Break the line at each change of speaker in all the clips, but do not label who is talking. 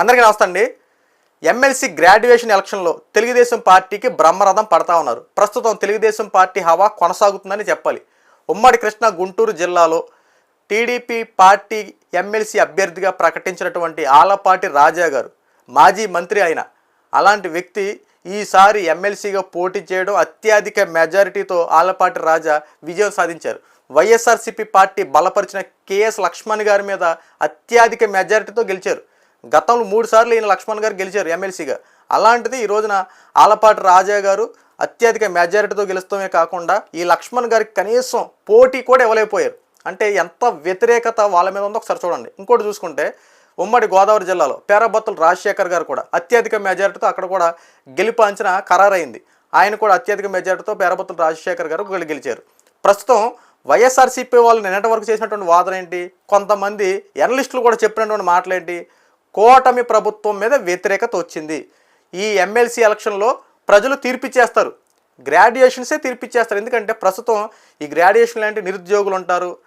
అందరికీ నమస్తే అండి ఎమ్మెల్సీ గ్రాడ్యుయేషన్ ఎలక్షన్లో తెలుగుదేశం పార్టీకి బ్రహ్మరథం పడతా ఉన్నారు. ప్రస్తుతం తెలుగుదేశం పార్టీ హవా కొనసాగుతుందని చెప్పాలి. ఉమ్మడి కృష్ణా గుంటూరు జిల్లాలో టీడీపీ పార్టీ ఎమ్మెల్సీ అభ్యర్థిగా ప్రకటించినటువంటి ఆలపాటి రాజా గారు మాజీ మంత్రి అయిన అలాంటి వ్యక్తి ఈసారి ఎమ్మెల్సీగా పోటీ చేయడం అత్యధిక మెజారిటీతో ఆలపాటి రాజా విజయం సాధించారు. వైఎస్ఆర్సీపీ పార్టీ బలపరిచిన కేఎస్ లక్ష్మణ్ గారి మీద అత్యధిక మెజారిటీతో గెలిచారు. గతంలో మూడు సార్లు ఈయన లక్ష్మణ్ గారు గెలిచారు ఎమ్మెల్సీగా. అలాంటిది ఈ రోజున ఆలపాటి రాజా గారు అత్యధిక మెజారిటీతో గెలుస్తమే కాకుండా ఈ లక్ష్మణ్ గారికి కనీసం పోటీ కూడా ఇవ్వలేకపోయారు. అంటే ఎంత వ్యతిరేకత వాళ్ళ మీద ఉందో ఒకసారి చూడండి. ఇంకోటి చూసుకుంటే ఉమ్మడి గోదావరి జిల్లాలో పేరబత్తుల రాజశేఖర్ గారు కూడా అత్యధిక మెజారిటీతో అక్కడ కూడా గెలుపు అంచనా ఖరారైంది. ఆయన కూడా అత్యధిక మెజారిటీతో పేరబత్తుల రాజశేఖర్ గారు గెలి- గెలిచారు. ప్రస్తుతం వైఎస్ఆర్సీపీ వాళ్ళు నిన్నటి వరకు చేసినటువంటి వాదన ఏంటి? కొంతమంది ఎనలిస్టులు కూడా చెప్పినటువంటి మాటలేంటి? కూటమి ప్రభుత్వం మీద వ్యతిరేకత వచ్చింది. ఈ ఎమ్మెల్సీ ఎలక్షన్లో ప్రజలు తీర్పిచ్చేస్తారు. గ్రాడ్యుయేషన్సే తీర్పిచ్చేస్తారు. ఎందుకంటే ప్రస్తుతం ఈ గ్రాడ్యుయేషన్ లాంటి నిరుద్యోగులు ఉంటారు.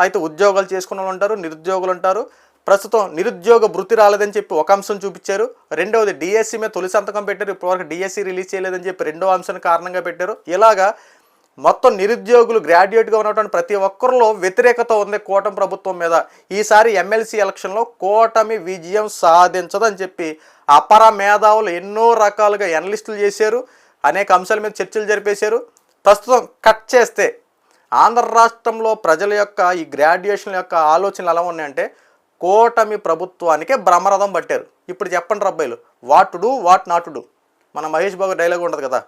అయితే ఉద్యోగాలు చేసుకున్న వాళ్ళు ఉంటారు నిరుద్యోగులు ఉంటారు. ప్రస్తుతం నిరుద్యోగ భృతి రాలేదని చెప్పి ఒక అంశం చూపించారు. రెండవది డిఎస్సి మీద తొలి సంతకం పెట్టారు. ఇప్పటివరకు డిఎస్సి రిలీజ్ చేయలేదని చెప్పి రెండో అంశాన్ని కారణంగా పెట్టారు. ఇలాగా మొత్తం నిరుద్యోగులు గ్రాడ్యుయేట్గా ఉన్నటువంటి ప్రతి ఒక్కరిలో వ్యతిరేకత ఉంది కూటమి ప్రభుత్వం మీద. ఈసారి ఎమ్మెల్సీ ఎలక్షన్లో కూటమి విజయం సాధించదని చెప్పి అపర మేధావులు ఎన్నో రకాలుగా ఎనలిస్టులు చేశారు. అనేక అంశాల మీద చర్చలు జరిపేశారు. ప్రస్తుతం కట్ చేస్తే ఆంధ్ర రాష్ట్రంలో ప్రజల యొక్క ఈ గ్రాడ్యుయేషన్ యొక్క ఆలోచనలు ఎలా ఉన్నాయంటే కూటమి ప్రభుత్వానికే బ్రహ్మరథం పట్టారు. ఇప్పుడు చెప్పండి రబ్బాయిలు వాటుడు వాట్ నాటుడు మన మహేష్ బాబు డైలాగ్ ఉండదు కదా.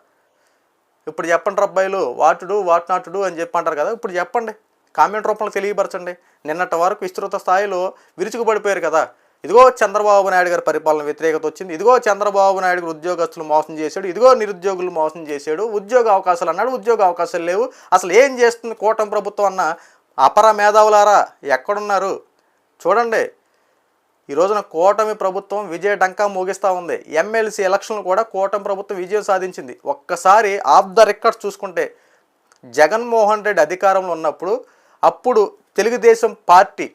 ఇప్పుడు చెప్పండి రబ్బాయిలు వాటుడు వాట్ నాటుడు అని చెప్పి అంటారు కదా ఇప్పుడు చెప్పండి. కామెంట్ రూపంలో తెలియపరచండి. నిన్నటి వరకు విస్తృత స్థాయిలో విరుచుకుపడిపోయారు కదా. ఇదిగో చంద్రబాబు నాయుడు గారి పరిపాలన వ్యతిరేకత వచ్చింది. ఇదిగో చంద్రబాబు నాయుడు గారు ఉద్యోగస్తులు మోసం చేశాడు. ఇదిగో నిరుద్యోగులు మోసం చేశాడు. ఉద్యోగ అవకాశాలు అన్నాడు. ఉద్యోగ అవకాశాలు లేవు. అసలు ఏం చేస్తుంది కూటమి ప్రభుత్వం అన్న అపర మేధావులారా ఎక్కడున్నారు? చూడండి. ఈ రోజున కూటమి ప్రభుత్వం విజయ డంకా మోగిస్తూ ఉంది. ఎమ్మెల్సీ ఎలక్షన్లు కూడా కూటమి ప్రభుత్వం విజయం సాధించింది. ఒక్కసారి ఆఫ్ ద రికార్డ్స్ చూసుకుంటే జగన్మోహన్ రెడ్డి అధికారంలో ఉన్నప్పుడు అప్పుడు తెలుగుదేశం పార్టీ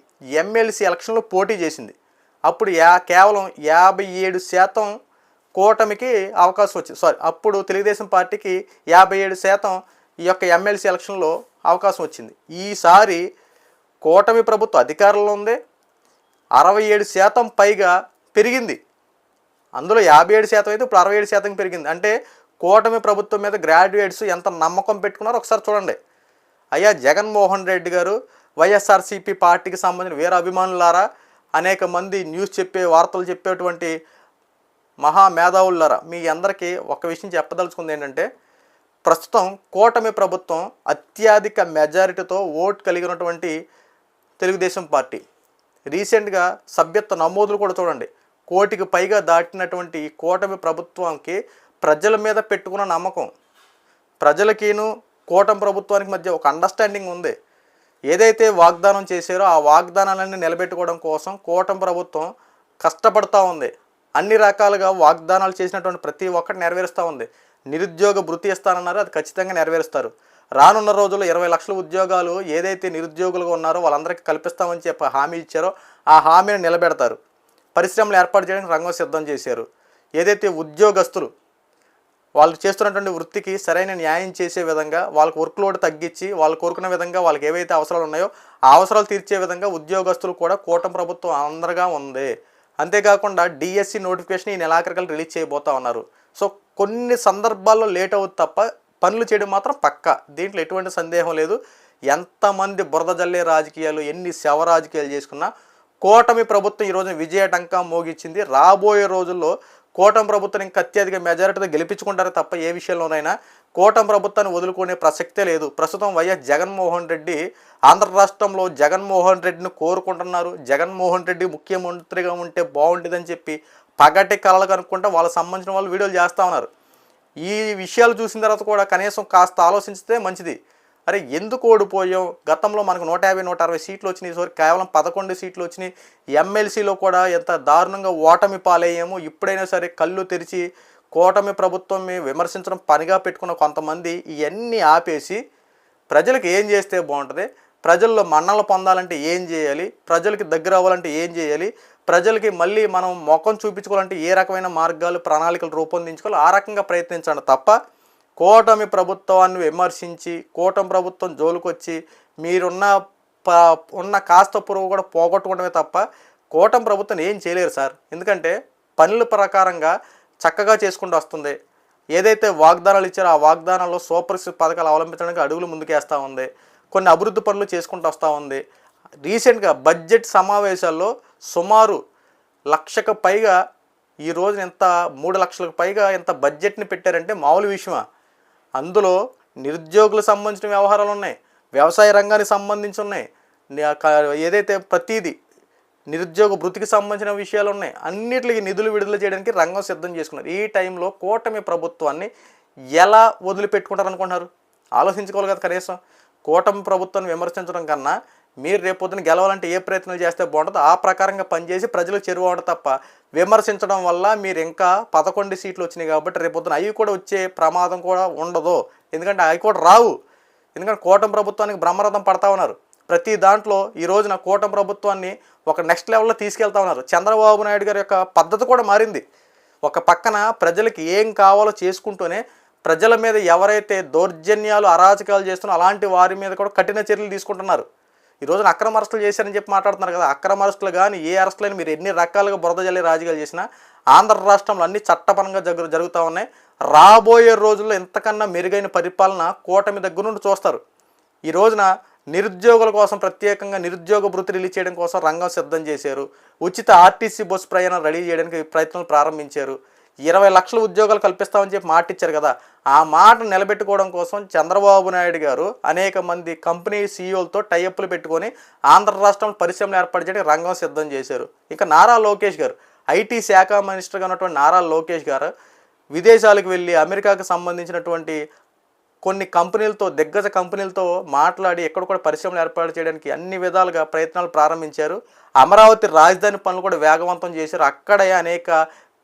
ఎమ్మెల్సీ ఎలక్షన్లో పోటీ చేసింది. అప్పుడు యా కేవలం యాభై ఏడు శాతం కూటమికి అవకాశం వచ్చింది. సారీ అప్పుడు తెలుగుదేశం పార్టీకి యాభై ఏడు శాతం ఈ యొక్క ఎమ్మెల్సీ ఎలక్షన్లో అవకాశం వచ్చింది. ఈసారి కూటమి ప్రభుత్వం అధికారంలో ఉంది. అరవై ఏడు శాతం పైగా పెరిగింది. అందులో యాభై ఏడు శాతం అయితే ఇప్పుడు అరవై ఏడు శాతం పెరిగింది. అంటే కూటమి ప్రభుత్వం మీద గ్రాడ్యుయేట్స్ ఎంత నమ్మకం పెట్టుకున్నారో ఒకసారి చూడండి. అయ్యా జగన్మోహన్ రెడ్డి గారు వైఎస్ఆర్సీపీ పార్టీకి సంబంధించిన వీర అభిమానులారా అనేక మంది న్యూస్ చెప్పే వార్తలు చెప్పేటువంటి మహా మేధావులారా మీ అందరికీ ఒక విషయం చెప్పదలుచుకుంది ఏంటంటే ప్రస్తుతం కూటమి ప్రభుత్వం అత్యధిక మెజారిటీతో ఓట్ కలిగినటువంటి తెలుగుదేశం పార్టీ. రీసెంట్గా సభ్యత్వ నమోదులు కూడా చూడండి. కోటికి పైగా దాటినటువంటి ఈ కూటమి ప్రభుత్వానికి ప్రజల మీద పెట్టుకున్న నమ్మకం. ప్రజలకిను కూటమి ప్రభుత్వానికి మధ్య ఒక అండర్స్టాండింగ్ ఉంది. ఏదైతే వాగ్దానం చేశారో ఆ వాగ్దానాలన్నీ నిలబెట్టుకోవడం కోసం కూటమి ప్రభుత్వం కష్టపడుతూ ఉంది. అన్ని రకాలుగా వాగ్దానాలు చేసినటువంటి ప్రతి ఒక్కటి నెరవేరుస్తూ ఉంది. నిరుద్యోగ భృతి ఇస్తానన్నారు అది ఖచ్చితంగా నెరవేరుస్తారు. రానున్న రోజుల్లో ఇరవై లక్షల ఉద్యోగాలు ఏదైతే నిరుద్యోగులుగా ఉన్నారో వాళ్ళందరికీ కల్పిస్తామని చెప్పి హామీ ఇచ్చారో ఆ హామీని నిలబెడతారు. పరిశ్రమలు ఏర్పాటు చేయడానికి రంగం సిద్ధం చేశారు. ఏదైతే ఉద్యోగస్తులు వాళ్ళు చేస్తున్నటువంటి వృత్తికి సరైన న్యాయం చేసే విధంగా వాళ్ళకి వర్క్ లోడ్ తగ్గించి వాళ్ళు కోరుకున్న విధంగా వాళ్ళకి ఏవైతే అవసరాలు ఉన్నాయో ఆ అవసరాలు తీర్చే విధంగా ఉద్యోగస్తులు కూడా కూటమి ప్రభుత్వం అందరగా ఉంది. అంతేకాకుండా డిఎస్సి నోటిఫికేషన్ ఈ నెలాఖరికలు రిలీజ్ చేయబోతా ఉన్నారు. సో కొన్ని సందర్భాల్లో లేట్ అవుతుంది తప్ప పనులు చేయడం మాత్రం పక్క. దీంట్లో ఎటువంటి సందేహం లేదు. ఎంతమంది బురద జల్లే రాజకీయాలు ఎన్ని శవ రాజకీయాలు చేసుకున్నా కూటమి ప్రభుత్వం ఈరోజు విజయ టంకా మోగిచ్చింది. రాబోయే రోజుల్లో కూటమి ప్రభుత్వం ఇంకా అత్యధిక మెజారిటీతో గెలిపించుకుంటారు తప్ప ఏ విషయంలోనైనా కూటమి ప్రభుత్వాన్ని వదులుకునే ప్రసక్తే లేదు. ప్రస్తుతం వైఎస్ జగన్మోహన్ రెడ్డి ఆంధ్ర రాష్ట్రంలో జగన్మోహన్ రెడ్డిని కోరుకుంటున్నారు. జగన్మోహన్ రెడ్డి ముఖ్యమంత్రిగా ఉంటే బాగుంటుందని చెప్పి పగటి కళలు కనుక్కుంటే వాళ్ళకి సంబంధించిన వాళ్ళు వీడియోలు చేస్తూ ఉన్నారు. ఈ విషయాలు చూసిన తర్వాత కూడా కనీసం కాస్త ఆలోచించితే మంచిది. అరే ఎందుకు ఓడిపోయాం గతంలో మనకు నూట యాభై నూట అరవై సీట్లు వచ్చినాయి. సో కేవలం పదకొండు సీట్లు వచ్చినాయి. ఎమ్మెల్సీలో కూడా ఎంత దారుణంగా ఓటమి పాలయ్యాము ఇప్పుడైనా సరే కళ్ళు తెరిచి కూటమి ప్రభుత్వం విమర్శించడం పనిగా పెట్టుకున్న కొంతమంది ఇవన్నీ ఆపేసి ప్రజలకు ఏం చేస్తే బాగుంటుంది? ప్రజల్లో మన్నలు పొందాలంటే ఏం చేయాలి? ప్రజలకి దగ్గర అవ్వాలంటే ఏం చేయాలి? ప్రజలకి మళ్ళీ మనం ముఖం చూపించుకోవాలంటే ఏ రకమైన మార్గాలు ప్రణాళికలు రూపొందించుకోవాలి? ఆ రకంగా ప్రయత్నించండి. తప్ప కూటమి ప్రభుత్వాన్ని విమర్శించి కూటమి ప్రభుత్వం జోలుకొచ్చి మీరున్న ప ఉన్న కాస్త పురుగు కూడా పోగొట్టుకోవడమే తప్ప కూటమి ప్రభుత్వం ఏం చేయలేరు సార్. ఎందుకంటే పనుల ప్రకారంగా చక్కగా చేసుకుంటూ వస్తుంది. ఏదైతే వాగ్దానాలు ఇచ్చారో ఆ వాగ్దానాల్లో సూపర్ పథకాలు అవలంబించడానికి అడుగులు ముందుకేస్తూ ఉంది. కొన్ని అభివృద్ధి పనులు చేసుకుంటూ వస్తూ ఉంది. రీసెంట్గా బడ్జెట్ సమావేశాల్లో సుమారు లక్షకు పైగా ఈ రోజున ఎంత మూడు లక్షలకు పైగా ఎంత బడ్జెట్ని పెట్టారంటే మామూలు విషయమా? అందులో నిరుద్యోగులకు సంబంధించిన వ్యవహారాలు ఉన్నాయి. వ్యవసాయ రంగానికి సంబంధించి ఉన్నాయి. ఏదైతే ప్రతిదీ నిరుద్యోగ వృత్తికి సంబంధించిన విషయాలు ఉన్నాయి. అన్నిటికి నిధులు విడుదల చేయడానికి రంగం సిద్ధం చేసుకున్నారు. ఈ టైంలో కూటమి ప్రభుత్వాన్ని ఎలా వదిలిపెట్టుకుంటారు అనుకుంటున్నారు? ఆలోచించుకోవాలి కదా కనీసం. కూటమి ప్రభుత్వాన్ని విమర్శించడం కన్నా మీరు రేపొద్దున గెలవాలంటే ఏ ప్రయత్నాలు చేస్తే బాగుంటుందో ఆ ప్రకారంగా పనిచేసి ప్రజలకు చెరువు అవడం తప్ప విమర్శించడం వల్ల మీరు ఇంకా పదకొండు సీట్లు వచ్చినాయి కాబట్టి రేపొద్దున అవి కూడా వచ్చే ప్రమాదం కూడా ఉండదు. ఎందుకంటే అవి కూడా రావు. ఎందుకంటే కూటమి ప్రభుత్వానికి బ్రహ్మరథం పడతా ఉన్నారు. ప్రతి దాంట్లో ఈ రోజున కూటమి ప్రభుత్వాన్ని ఒక నెక్స్ట్ లెవెల్లో తీసుకెళ్తా ఉన్నారు. చంద్రబాబు నాయుడు గారి యొక్క పద్ధతి కూడా మారింది. ఒక పక్కన ప్రజలకి ఏం కావాలో చేసుకుంటూనే ప్రజల మీద ఎవరైతే దౌర్జన్యాలు అరాచకాలు చేస్తున్నారో అలాంటి వారి మీద కూడా కఠిన చర్యలు తీసుకుంటున్నారు. ఈ రోజున అక్రమ అరెస్టులు చేశారని చెప్పి మాట్లాడుతున్నారు కదా అక్రమ అరెస్టులు కానీ ఏ అరెస్టులని మీరు ఎన్ని రకాలుగా బురద జల్లి రాజకీయాలు చేసినా ఆంధ్ర రాష్ట్రంలో అన్ని చట్టపరంగా జరుగు జరుగుతూ ఉన్నాయి. రాబోయే రోజుల్లో ఎంతకన్నా మెరుగైన పరిపాలన కూటమి దగ్గర నుండి చూస్తారు. ఈ రోజున నిరుద్యోగుల కోసం ప్రత్యేకంగా నిరుద్యోగ భృతి రిలీజ్ చేయడం కోసం రంగం సిద్ధం చేశారు. ఉచిత ఆర్టీసీ బస్సు ప్రయాణం రెడీ చేయడానికి ప్రయత్నాలు ప్రారంభించారు. ఇరవై లక్షల ఉద్యోగాలు కల్పిస్తామని చెప్పి మాట ఇచ్చారు కదా. ఆ మాట నిలబెట్టుకోవడం కోసం చంద్రబాబు నాయుడు గారు అనేక మంది కంపెనీ సీఈఓలతో టైఅప్లు పెట్టుకొని ఆంధ్ర రాష్ట్రంలో పరిశ్రమలు ఏర్పాటు చేయడానికి రంగం సిద్ధం చేశారు. ఇంకా నారా లోకేష్ గారు ఐటీ శాఖ మినిస్టర్గా ఉన్నటువంటి నారా లోకేష్ గారు విదేశాలకు వెళ్ళి అమెరికాకు సంబంధించినటువంటి కొన్ని కంపెనీలతో దిగ్గజ కంపెనీలతో మాట్లాడి ఎక్కడ కూడా పరిశ్రమలు ఏర్పాటు చేయడానికి అన్ని విధాలుగా ప్రయత్నాలు ప్రారంభించారు. అమరావతి రాజధాని పనులు కూడా వేగవంతం చేశారు. అక్కడే అనేక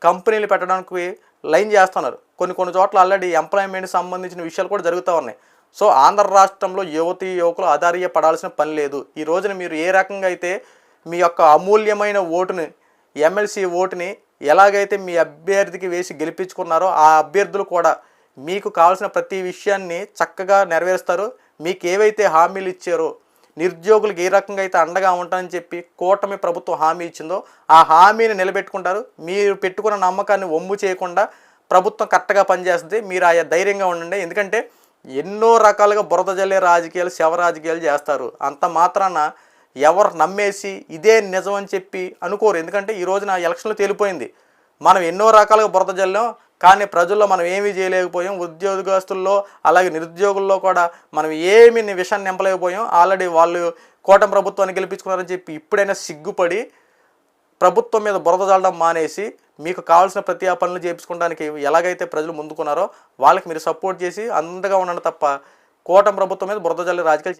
కంపెనీలు పెట్టడానికి లైన్ చేస్తున్నారు. కొన్ని కొన్ని చోట్ల ఆల్రెడీ ఎంప్లాయ్మెంట్ సంబంధించిన విషయాలు కూడా జరుగుతూ ఉన్నాయి. సో ఆంధ్ర రాష్ట్రంలో యువతి యువకులు ఆధార్య పడాల్సిన పని లేదు. ఈ రోజున మీరు ఏ రకంగా అయితే మీ యొక్క అమూల్యమైన ఓటుని ఎమ్మెల్సీ ఓటుని ఎలాగైతే మీ అభ్యర్థికి వేసి గెలిపించుకున్నారో ఆ అభ్యర్థులు కూడా మీకు కావాల్సిన ప్రతి విషయాన్ని చక్కగా నెరవేరుస్తారు. మీకు ఏవైతే హామీలు ఇచ్చారో నిరుద్యోగులకు ఏ రకంగా అయితే అండగా ఉంటానని చెప్పి కూటమి ప్రభుత్వం హామీ ఇచ్చిందో ఆ హామీని నిలబెట్టుకుంటారు. మీరు పెట్టుకున్న నమ్మకాన్ని ఒమ్ము చేయకుండా ప్రభుత్వం కరెక్ట్గా పనిచేస్తుంది. మీరు ఆయా ధైర్యంగా ఉండండి. ఎందుకంటే ఎన్నో రకాలుగా బురద జల్లే రాజకీయాలు శవ రాజకీయాలు చేస్తారు. అంత మాత్రాన ఎవరు నమ్మేసి ఇదే నిజం అని చెప్పి అనుకోరు. ఎందుకంటే ఈ రోజున ఎలక్షన్లు తేలిపోయింది. మనం ఎన్నో రకాలుగా బురద జల్లాం కానీ ప్రజల్లో మనం ఏమీ చేయలేకపోయాం. ఉద్యోగస్తుల్లో అలాగే నిరుద్యోగుల్లో కూడా మనం ఏమీ విషయాన్ని నింపలేకపోయాం. ఆల్రెడీ వాళ్ళు కూటమి ప్రభుత్వాన్ని గెలిపించుకున్నారని చెప్పి ఇప్పుడైనా సిగ్గుపడి ప్రభుత్వం మీద బురద జల్లడం మానేసి మీకు కావాల్సిన ప్రతి ఆ పనులు చేయించుకోవడానికి ఎలాగైతే ప్రజలు ముందుకున్నారో వాళ్ళకి మీరు సపోర్ట్ చేసి అందంగా ఉండండి తప్ప కూటమి ప్రభుత్వం మీద బురద జల్లి రాజకీయాలు